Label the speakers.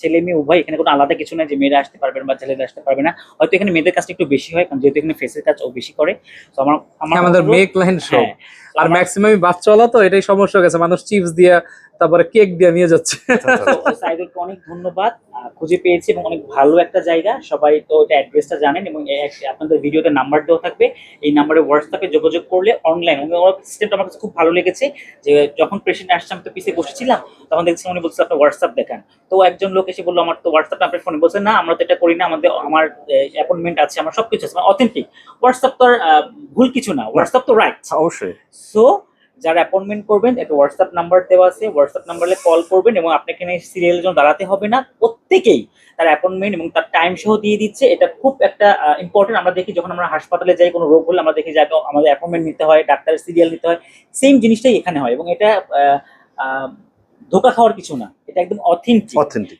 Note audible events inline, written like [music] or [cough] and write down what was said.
Speaker 1: ছেলে মেয়ে উভয় এখানে কোনো আলাদা কিছু নাই যে মেয়েরা আসতে পারবে না বা ছেলেরা আসতে পারবে না। হয়তো এখানে মেয়েদের কাজটা একটু বেশি হয় কারণ যেহেতু এখানে ফেসের কাজ ও বেশি করে। তো আমার আমার
Speaker 2: আমাদের
Speaker 1: মেয়ে
Speaker 2: মেক লাইন সব।
Speaker 1: হ্যাঁ,
Speaker 2: আর ম্যাক্সিমাম বাচ্চাওয়ালা তো এটাই সমস্যা হয়ে গেছে। মানুষ চিপস দিয়ে তারপরে কেক দিয়ে নিয়ে যাচ্ছে। [laughs]
Speaker 1: সাইদুলকে অনেক ধন্যবাদ। খুঁজে পেয়েছি এবং অনেক ভালো একটা জায়গা। সবাই তো এটা অ্যাড্রেসটা জানেন এবং আপনাদের ভিডিওতে নাম্বার দেওয়া থাকবে। এই নাম্বারে হোয়াটসঅ্যাপে যোগাযোগ করলে অনলাইন সিস্টেমটা আমার কাছে খুব ভালো লেগেছে যে যখন পেশেন্ট আসছে আমি তো পিছিয়ে বসেছিলাম তখন দেখছি উনি বলছে আপনি হোয়াটসঅ্যাপ দেখান। তো একজন লোক এসে বলল আমার তো হোয়াটসঅ্যাপ আপনার ফোনে বলছে না আমরা তো এটা করি না। আমাদের আমার অ্যাপয়েন্টমেন্ট আছে আমার সবকিছু আছে অথেন্টিক হোয়াটসঅ্যাপ তো আর ভুল কিছু না। হোয়াটসঅ্যাপ তো রাইট
Speaker 3: অবশ্যই।
Speaker 1: সো যারা অ্যাপয়েন্টমেন্ট করবেন একটা হোয়াটসঅ্যাপ নাম্বার দেওয়া আছে। হোয়াটসঅ্যাপ নাম্বারে কল করবেন এবং আপনাকে সিরিয়ালের জন্য দাঁড়াতে হবে না। প্রত্যেকেই তার অ্যাপয়েন্টমেন্ট এবং তার টাইম সহ দিয়ে দিচ্ছে। এটা খুব একটা ইম্পর্টেন্ট আমরা দেখি যখন আমরা হাসপাতালে যাই, কোনো রোগ হলে আমরা দেখি যে আমাদের অ্যাপয়েন্টমেন্ট নিতে হয় ডাক্তারের সিরিয়াল নিতে হয়। সেম জিনিসটাই এখানে হয় এবং এটা ধোকা খাওয়ার কিছু না। এটা একদম অথেন্টিক
Speaker 3: অথেন্টিক